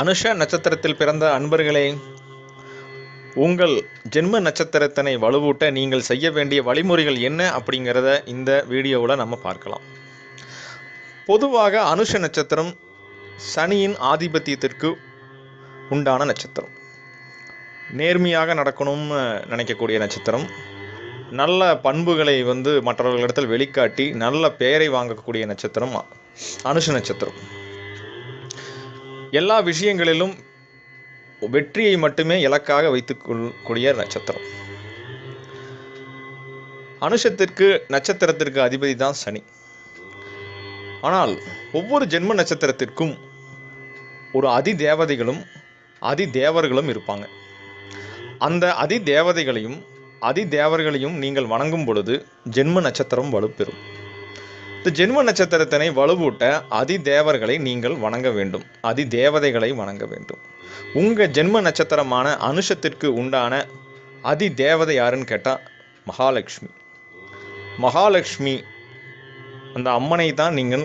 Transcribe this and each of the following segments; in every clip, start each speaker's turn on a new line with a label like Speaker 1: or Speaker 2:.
Speaker 1: அனுஷ நட்சத்திரத்தில் பிறந்த அன்பர்களே உங்கள் ஜென்ம நட்சத்திரத்தினை வலுவூட்ட நீங்கள் செய்ய வேண்டிய வழிமுறைகள் என்ன அப்படிங்கிறத இந்த வீடியோவில் நம்ம பார்க்கலாம். பொதுவாக அனுஷ நட்சத்திரம் சனியின் ஆதிபத்தியத்திற்கு உண்டான நட்சத்திரம். நேர்மையாக நடக்கணும்னு நினைக்கக்கூடிய நட்சத்திரம். நல்ல பண்புகளை வந்து மற்றவர்களிடத்தில் வெளிக்காட்டி நல்ல பெயரை வாங்கக்கூடிய நட்சத்திரம் அனுஷ நட்சத்திரம். எல்லா விஷயங்களிலும் வெற்றியை மட்டுமே இலக்காக வைத்துக் கொள்ளக்கூடிய நட்சத்திரம். அனுஷத்திற்கு நட்சத்திரத்திற்கு அதிபதி தான் சனி. ஆனால் ஒவ்வொரு ஜென்ம நட்சத்திரத்திற்கும் ஒரு அதி தேவதைகளும் அதி தேவர்களும் இருப்பாங்க. அந்த அதி தேவதைகளையும் அதி தேவர்களையும் நீங்கள் வணங்கும் பொழுது ஜென்ம நட்சத்திரம் வலுப்பெறும். இந்த ஜென்ம நட்சத்திரத்தினை வலுவூட்ட அதி தேவர்களை நீங்கள் வணங்க வேண்டும். அதி தேவதைகளை வணங்க வேண்டும். உங்கள் ஜென்ம நட்சத்திரமான அனுஷத்திற்கு உண்டான அதி தேவதை யாருன்னு கேட்டால் மகாலட்சுமி. மகாலட்சுமி அந்த அம்மனை தான் நீங்கள்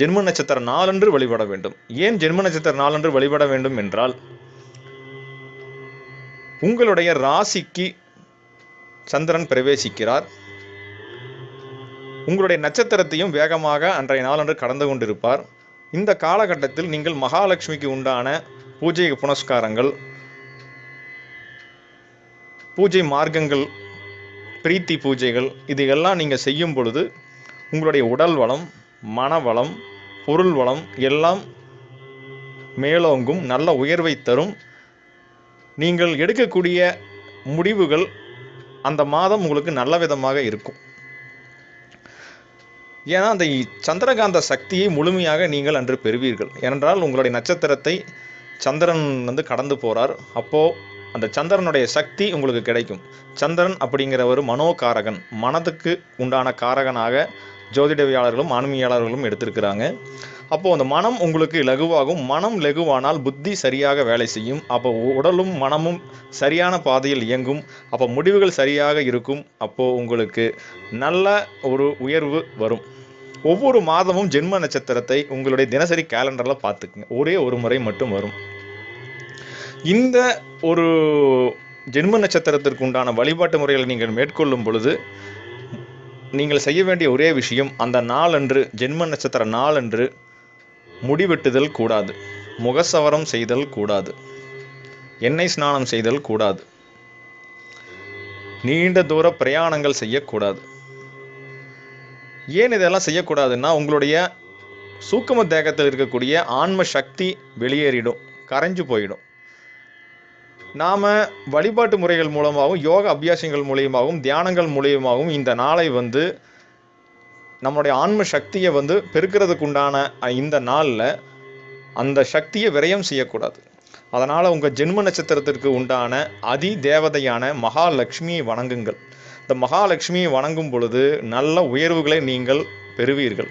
Speaker 1: ஜென்ம நட்சத்திர நாளன்று வழிபட வேண்டும். ஏன் ஜென்ம நட்சத்திர நாளன்று வழிபட வேண்டும் என்றால் உங்களுடைய ராசிக்கு சந்திரன் பிரவேசிக்கிறார். உங்களுடைய நட்சத்திரத்தையும் வேகமாக அன்றைய நாளன்று கடந்து கொண்டிருப்பார். இந்த காலகட்டத்தில் நீங்கள் மகாலட்சுமிக்கு உண்டான பூஜை புனஸ்காரங்கள் பூஜை மார்க்கங்கள் பிரீத்தி பூஜைகள் இது எல்லாம் நீங்கள் செய்யும் பொழுது உங்களுடைய உடல் வளம் மனவளம் பொருள் வளம் எல்லாம் மேலோங்கும் நல்ல உயர்வை தரும். நீங்கள் எடுக்கக்கூடிய முடிவுகள் அந்த மாதம் உங்களுக்கு நல்ல விதமாக இருக்கும். ஏன்னா அந்த சந்திரகாந்த சக்தியை முழுமையாக நீங்கள் அன்று பெறுவீர்கள். ஏனென்றால் உங்களுடைய நட்சத்திரத்தை சந்திரன் வந்து கடந்து போகிறார் அப்போது அந்த சந்திரனுடைய சக்தி உங்களுக்கு கிடைக்கும். சந்திரன் அப்படிங்கிற ஒரு மனோகாரகன் மனதுக்கு உண்டான காரகனாக ஜோதிடவியாளர்களும் ஆன்மீகியாளர்களும் எடுத்திருக்கிறாங்க. அப்போது அந்த மனம் உங்களுக்கு லகுவாகும். மனம் லகுவானால் புத்தி சரியாக வேலை செய்யும். அப்போ உடலும் மனமும் சரியான பாதையில் இயங்கும். அப்போ முடிவுகள் சரியாக இருக்கும். அப்போது உங்களுக்கு நல்ல ஒரு உயர்வு வரும். ஒவ்வொரு மாதமும் ஜென்ம நட்சத்திரத்தை உங்களுடைய தினசரி கேலண்டரில் பார்த்துக்குங்க. ஒரே ஒரு முறை மட்டும் வரும். இந்த ஒரு ஜென்ம நட்சத்திரத்திற்கு உண்டான வழிபாட்டு முறைகளை நீங்கள் மேற்கொள்ளும் பொழுது நீங்கள் செய்ய வேண்டிய ஒரே விஷயம் அந்த நாளன்று ஜென்ம நட்சத்திர நாளன்று முடிவெட்டுதல் கூடாது. முகசவரம் செய்தல் கூடாது. எண்ணெய் ஸ்நானம் செய்தல் கூடாது. நீண்ட தூர பிரயாணங்கள் செய்யக்கூடாது. ஏன் இதெல்லாம் செய்யக்கூடாதுன்னா உங்களுடைய சூக்கம தேகத்தில் இருக்கக்கூடிய ஆன்ம சக்தி வெளியேறிடும் கரைஞ்சு போயிடும். நாம் வழிபாட்டு முறைகள் மூலமாகவும் யோக அபியாசங்கள் மூலியமாகவும் தியானங்கள் மூலியமாகவும் இந்த நாளை வந்து நம்மளுடைய ஆன்ம சக்தியை வந்து பெருக்கிறதுக்கு உண்டான இந்த நாளில் அந்த சக்தியை விரயம் செய்யக்கூடாது. அதனால் உங்கள் ஜென்ம நட்சத்திரத்திற்கு உண்டான அதி தேவதையான மகாலட்சுமியை வணங்குங்கள். இந்த மகாலட்சுமியை வணங்கும் பொழுது நல்ல உயர்வுகளை நீங்கள் பெறுவீர்கள்.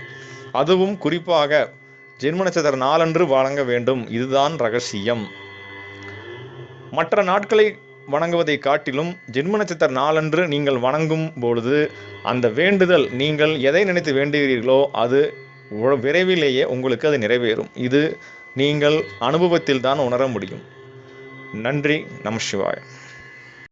Speaker 1: அதுவும் குறிப்பாக ஜென்ம நட்சத்திர நாளன்று வணங்க வேண்டும். இதுதான் ரகசியம். மற்ற நாட்களை வணங்குவதை காட்டிலும் ஜென்ம நட்சத்திர நாளன்று நீங்கள் வணங்கும் பொழுது அந்த வேண்டுதல் நீங்கள் எதை நினைத்து வேண்டுகிறீர்களோ அது விரைவிலேயே உங்களுக்கு அது நிறைவேறும். இது நீங்கள் அனுபவத்தில் தான் உணர முடியும். நன்றி. நம சிவாய்.